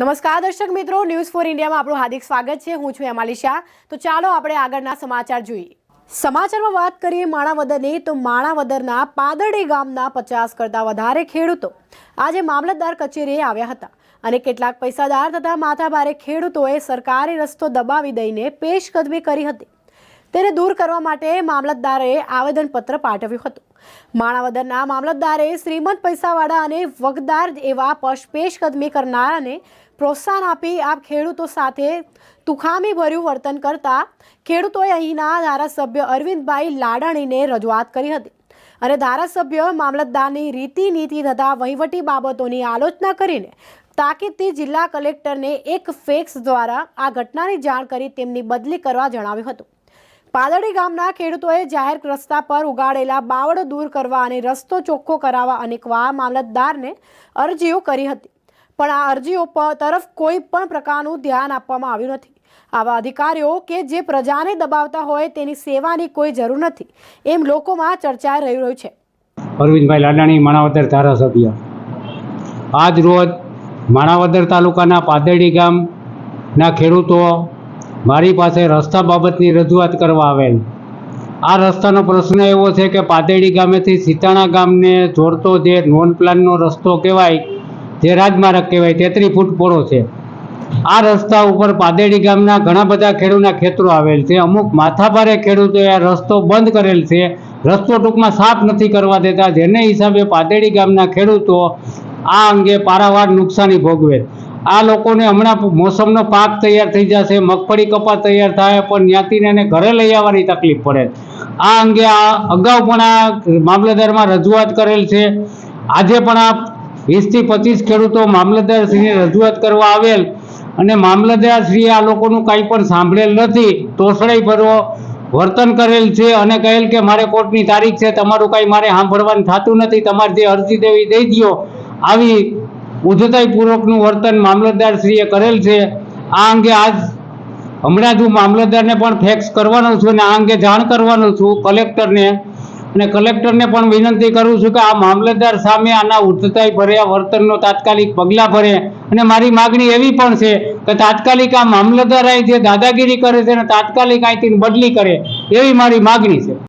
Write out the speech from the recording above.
નમસ્કાર દર્શક મિત્રો ન્યૂઝ ફોર ઇન્ડિયામાં આપણું હાર્દિક સ્વાગત છે. હું છું હેમાલી શાહ. તો ચાલો આપણે આગળના સમાચાર જોઈએ. સમાચારમાં વાત કરીએ માણાવદરની, તો માણાવદરના પાદરડી ગામના પચાસ કરતાં વધારે ખેડૂતો આજે મામલતદાર કચેરીએ આવ્યા હતા અને કેટલાક પૈસાદાર તથા માથાભારે ખેડૂતોએ સરકારી રસ્તો દબાવી દઈને પેશકદમી કરી હતી. તેને દૂર કરવા માટે મામલતદારે આવેદનપત્ર પાઠવ્યું હતું. માણાવદરના મામલતદારે શ્રીમંત પૈસાવાળા અને વગદાર એવા પશ પેશકદમી કરનારાને પ્રોત્સાહન આપી આ ખેડૂતો સાથે તુખામી ભર્યું વર્તન કરતા ખેડૂતોએ અહીંના ધારાસભ્ય અરવિંદભાઈ લાડાણીને રજૂઆત કરી હતી અને ધારાસભ્ય મામલતદારની રીતિ નીતિ તથા વહીવટી બાબતોની આલોચના કરીને તાકીદથી જિલ્લા કલેક્ટરને એક ફેક્સ દ્વારા આ ઘટનાની જાણ કરી તેમની બદલી કરવા જણાવ્યું હતું. પાદડી ગામના ખેડૂતોએ જાહેર રસ્તા પર ઉગાડેલા બાવળો દૂર કરવા અને રસ્તો ચોખ્ખો કરાવવા અનેકવાર મામલતદારને અરજીઓ કરી હતી. પણ આ અરજીઓ તરફ કોઈ પણ પ્રકારનું ધ્યાન આપવામાં આવ્યું નથી. આવા અધિકારીઓ કે જે પ્રજાને દબાવતા હોય તેની સેવાની કોઈ જરૂર નથી, એમ લોકોમાં ચર્ચાઈ રહ્યું છે. અરવિંદભાઈ લાડાણી, માણાવદર ધારાસભ્ય. આજ રોજ માણાવદર તાલુકાના પાદરડી ગામના ખેડૂતો મારી પાસે રસ્તા બાબતની રજૂઆત કરવા આવેલ. આ રસ્તાનો પ્રશ્ન એવો છે કે પાતેડી ગામેથી સીતાણા ગામને જોડતો જે નોન પ્લાનનો રસ્તો કહેવાય, જે રાજમાર્ગ કહેવાય તેત્રીસ ફૂટ પહોળો છે. આ રસ્તા ઉપર પાદેડી ગામના ઘણા બધા ખેડૂતના ખેતરો આવેલ છે. અમુક માથાભારે ખેડૂતોએ આ રસ્તો બંધ કરેલ છે. રસ્તો ટૂંકમાં સાફ નથી કરવા દેતા, જેને હિસાબે પાદેડી ગામના ખેડૂતો આ અંગે પારાવાર નુકસાની ભોગવે. આ લોકોને હમણાં મોસમનો પાક તૈયાર થઈ જશે, મગફળી કપા તૈયાર થાય, પણ જ્ઞાતિને એને ઘરે લઈ આવવાની તકલીફ પડે. આ અંગે આ અગાઉ પણ આ મામલતદારમાં રજૂઆત કરેલ છે. આજે પણ આ વીસથી પચીસ ખેડૂતો મામલતદારશ્રીને રજૂઆત કરવા આવેલ અને મામલતદારશ્રીએ આ લોકોનું કાંઈ પણ સાંભળેલ નથી. તોસડાઈ ભરવો વર્તન કરેલ છે અને કહેલ કે મારે કોર્ટની તારીખ છે, તમારું કાંઈ મારે સાંભળવાનું થતું નથી, તમારે જે અરજી દેવી, દઈ દો આવી ઉદ્ધતાઈપૂર્વકનું વર્તન મામલતદારશ્રીએ કરેલ છે. આ અંગે આજ હમણાં જ હું મામલતદારને પણ ફેક્સ કરવાનો છું અને આ અંગે જાણ કરવાનો છું કલેક્ટરને. અને કલેક્ટરને પણ વિનંતી કરું છું કે આ મામલતદાર સામે આના ઉદ્ધતાઈ ભર્યા વર્તનનો તાત્કાલિક પગલાં ભરે. અને મારી માગણી એવી પણ છે કે તાત્કાલિક આ મામલતદાર અહીં જે દાદાગીરી કરે છે એને તાત્કાલિક અહીંથી બદલી કરે એવી મારી માગણી છે.